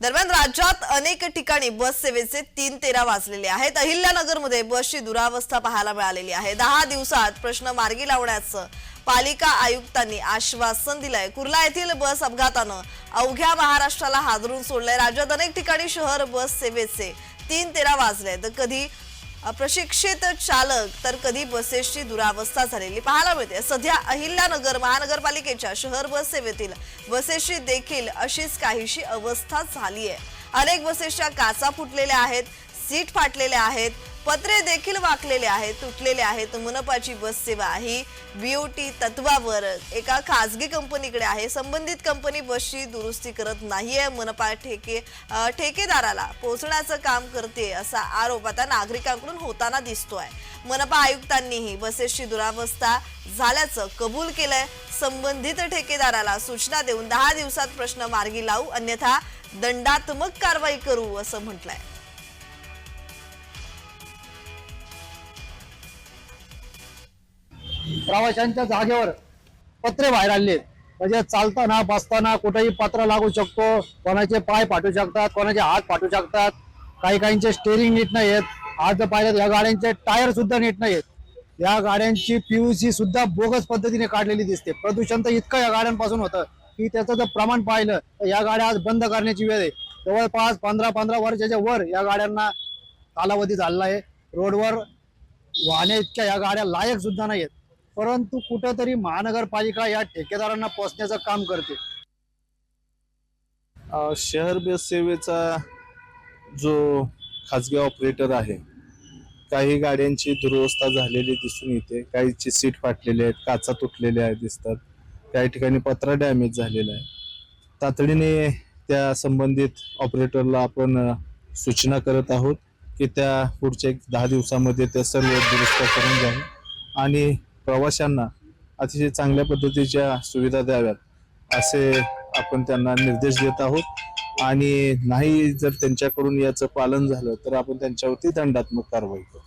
दरम्यान राज्यात अनेक ठिकाणी बस सेवेचे तीन तेरा वाजलेले आहेत. अहिल्यानगरमध्ये बसची दुरावस्था पाहायला मिळालेली आहे. दहा दिवसात प्रश्न मार्गी लावण्याचं पालिका आयुक्तांनी आश्वासन दिलंय. कुर्ला येथील बस अपघातानं अवघ्या महाराष्ट्राला हादरून सोडलंय. राज्यात अनेक ठिकाणी शहर बस सेवेचे तीन तेरा वाजले तर कधी प्रशिक्षित चालक तर कधी बसेसची दुरावस्था झालेली पाहायला मिळते. सध्या अहिल्यानगर महानगरपालिकेच्या शहर बस सेवेतील बसेसची देखील अशीच काहीशी अवस्था झाली आहे अनेक बसेसच्या काचा फुटलेल्या आहेत सीट फाटलेल्या आहेत. पत्रे देखील वाकलेले आहेत तुटलेले आहेत. मनपाची बस सेवा ही बीओटी तत्वावर एका खासगी कंपनीकडे आहे. संबंधित कंपनी बसची दुरुस्ती करत नाहीये. मनपा ठेके ठेकेदाराला पोहोचण्याचं काम करते असा आरोप आता नागरिकांकडून होताना दिसतोय. मनपा आयुक्तांनीही बसेसची दुरावस्था झाल्याचं कबूल केलंय. संबंधित ठेकेदाराला सूचना देऊन दहा दिवसात प्रश्न मार्गी लावू अन्यथा दंडात्मक कारवाई करू असं म्हटलंय. प्रवाशांच्या जागेवर पत्रे बाहेर आले म्हणजे चालताना बसताना कुठेही पत्र लागू शकतो. कोणाचे पाय फाटू शकतात कोणाचे हात फाटू शकतात. काही काहींचे स्टेरिंग नीट नाही आहेत. आज जर पाहिलं या गाड्यांचे टायर सुद्धा नीट नाही आहेत. या गाड्यांची पीयूसी सुद्धा बोगस पद्धतीने काढलेली दिसते. प्रदूषण तर इतकं या गाड्यांपासून होतं की त्याचं जर प्रमाण पाहिलं तर या गाड्या आज बंद करण्याची वेळ आहे. जवळपास पंधरा पंधरा वर्षाच्या वर या गाड्यांना कालावधी झालेला आहे. रोडवर वाहने इतक्या या गाड्या लायक सुद्धा नाही आहेत परंतु कुठंतरी महानगरपालिका या ठेकेदारांना पोचण्याचं काम करते. शहर बस सेवेचा जो खाजगी ऑपरेटर आहे काही गाड्यांची दुरवस्था झालेली दिसून येते. काहीची सीट फाटलेली आहेत काचा तुटलेल्या आहेत दिसतात. काही ठिकाणी पत्रा डॅमेज झालेला आहे. तातडीने त्या संबंधित ऑपरेटरला आपण सूचना करत आहोत की त्या पुढच्या एक दहा दिवसामध्ये त्या सर्व दुरुस्त करून घ्यावी आणि प्रवाशांना अतिशय चांगल्या पद्धतीच्या सुविधा द्याव्यात असे आपण त्यांना निर्देश देत आहोत. आणि नाही जर त्यांच्याकडून याचं पालन झालं तर आपण त्यांच्यावरती दंडात्मक कारवाई करू.